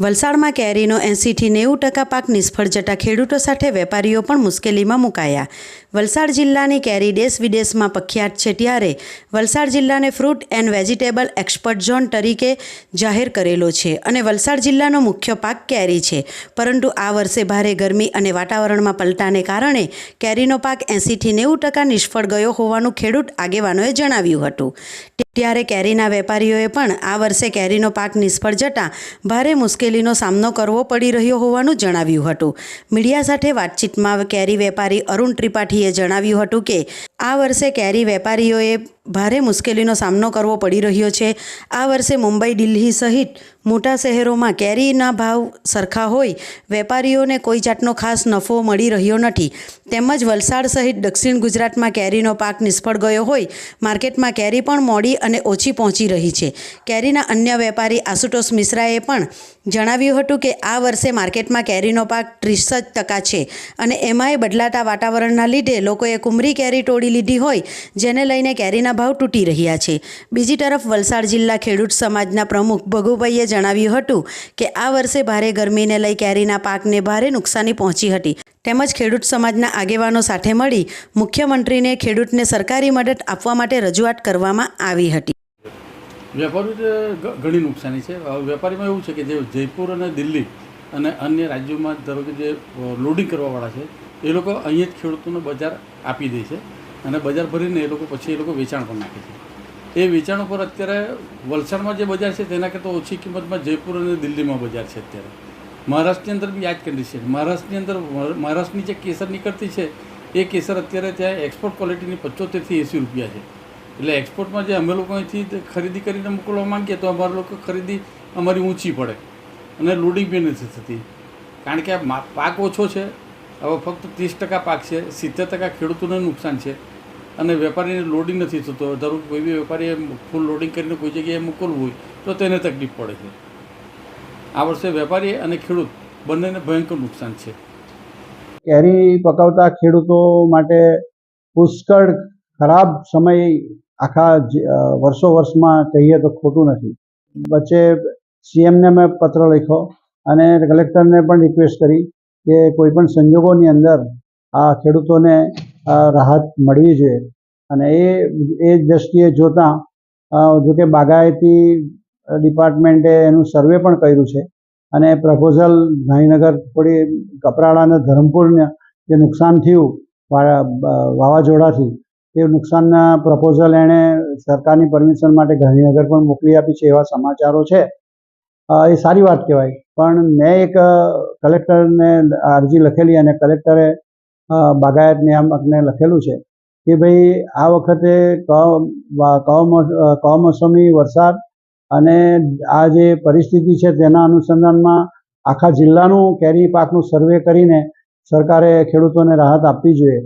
વલસાડમાં કેરીનો એંસીથી નેવું ટકા પાક નિષ્ફળ જતા ખેડૂતો સાથે વેપારીઓ પણ મુશ્કેલીમાં મુકાયા. વલસાડ જિલ્લાની કેરી દેશ વિદેશમાં પ્રખ્યાત છે ત્યારે વલસાડ જિલ્લાને fruit and vegetable expert zone તરીકે જાહેર કરેલો છે અને વલસાડ જિલ્લાનો મુખ્ય પાક કેરી છે. પરંતુ આ વર્ષે ભારે ગરમી અને વાતાવરણમાં પલટાને કારણે કેરીનો પાક એંસીથી નેવું ટકા નિષ્ફળ ગયો હોવાનું ખેડૂત આગેવાનોએ જણાવ્યું હતું. ત્યારે કેરીના વેપારીઓએ પણ આ વર્ષે કેરીનો પાક નિષ્ફળ જતાં ભારે મુશ્કેલીનો સામનો કરવો પડી રહ્યો હોવાનું જણાવ્યું હતું. મીડિયા સાથે વાતચીતમાં કેરી વેપારી અરુણ ત્રિપાઠીએ જણાવ્યું હતું કે આ વર્ષે કેરી વેપારીઓએ ભારે મુશ્કેલીનો સામનો કરવો પડી રહ્યો છે. આ વર્ષે મુંબઈ, દિલ્હી સહિત મોટા શહેરોમાં કેરીના ભાવ સરખા હોય, વેપારીઓને કોઈ જાતનો ખાસ નફો મળી રહ્યો નથી. તેમજ વલસાડ સહિત દક્ષિણ ગુજરાતમાં કેરીનો પાક નિષ્ફળ ગયો હોય, માર્કેટમાં કેરી પણ મોડી અને ઓછી પહોંચી રહી છે. કેરીના અન્ય વેપારી આશુતોષ મિશ્રાએ પણ જણાવ્યું હતું કે આ વર્ષે માર્કેટમાં કેરીનો પાક ત્રીસ જ ટકા છે અને એમાંય બદલાતા વાતાવરણના લીધે લોકોએ કુમરી કેરી તોડી લીધી હોય, જેને લઈને કેરીના ભાવ તૂટી રહ્યા છે. બીજી તરફ વલસાડ જિલ્લા ખેડૂત સમાજના પ્રમુખ ભગુભાઈએ જણાવ્યું હતું કે આ વર્ષે ભારે ગરમીને લઈ કેરીના પાકને ભારે નુકસાની પહોંચી હતી. તેમજ ખેડૂત સમાજના આગેવાનો સાથે મળી મુખ્યમંત્રીને ખેડૂતને સરકારી મદદ આપવા માટે રજૂઆત કરવામાં આવી હતી. વેપારી ઘણી નુકસાની છે. વેપારીમાં એવું છે કે જે જયપુર અને દિલ્હી અને અન્ય રાજ્યોમાં ધારો કે જે લોડિંગ કરવાવાળા છે, એ લોકો અહીંયા જ ખેડૂતોને બજાર આપી દે છે અને બજાર ભરીને એ લોકો પછી એ લોકો વેચાણ પણ નાખે છે. એ વેચાણ ઉપર અત્યારે વલસાડમાં જે બજાર છે તેના કરતાં ઓછી કિંમતમાં જયપુર અને દિલ્હીમાં બજાર છે અત્યારે. મહારાષ્ટ્રની અંદર બી આ જ કન્ડિશન મહારાષ્ટ્રની અંદર મહારાષ્ટ્રની જે કેસર નીકળતી છે, એ કેસર અત્યારે ત્યાં એક્સપોર્ટ ક્વોલિટીની પચોતેરથી એંસી રૂપિયા છે. એટલે એક્સપોર્ટમાં જે અમે લોકો અહીંથી ખરીદી કરીને મોકલવા માંગીએ તો અમારા લોકો ખરીદી અમારી ઊંચી પડે અને લોડિંગ બી નથી થતી. કારણ કે આ પાક ઓછો છે, હવે ફક્ત ત્રીસ ટકા પાક છે, સિત્તેર ટકા ખેડૂતોને નુકસાન છે અને વેપારીને લોડિંગ નથી થતો. ધારો કોઈ બી વેપારીએ ફૂલ લોડિંગ કરીને કોઈ જગ્યાએ મોકલવું હોય તો તેને તકલીફ પડે છે. આ વર્ષે વેપારી અને ખેડૂત બંનેને ભયંકર નુકસાન છે. કેરી પકવતા ખેડૂતો માટે પુષ્કળ ખરાબ સમય આખા વર્ષો વર્ષમાં કહીએ તો ખોટું નથી. વચ્ચે સીએમને મેં પત્ર લખ્યો અને કલેક્ટરને પણ રિક્વેસ્ટ કરી કે કોઈ પણ સંજોગોની અંદર આ ખેડૂતોને રાહત મળવી જોઈએ. અને એ એ દ્રષ્ટિએ જોતાં જોકે બાગાયતી ડિપાર્ટમેન્ટે એનું સર્વે પણ કર્યું છે અને પ્રપોઝલ ગાંધીનગર થોડી કપરાડા અને ધરમપુરને જે નુકસાન થયું વાવાઝોડાથી એ નુકસાનના પ્રપોઝલ એણે સરકારની પરમિશન માટે ગાંધીનગર પણ મોકલી આપી છે એવા સમાચારો છે. એ સારી વાત કહેવાય. પણ મેં એક કલેક્ટરને અરજી લખેલી અને કલેક્ટરે બાગાયત નિયામકને લખેલું છે કે ભાઈ આ વખતે કમોસમી વરસાદ અને આ જે પરિસ્થિતિ છે તેના અનુસંધાનમાં આખા જિલ્લાનું કેરી પાકનું સર્વે કરીને સરકારે ખેડૂતોને રાહત આપવી જોઈએ.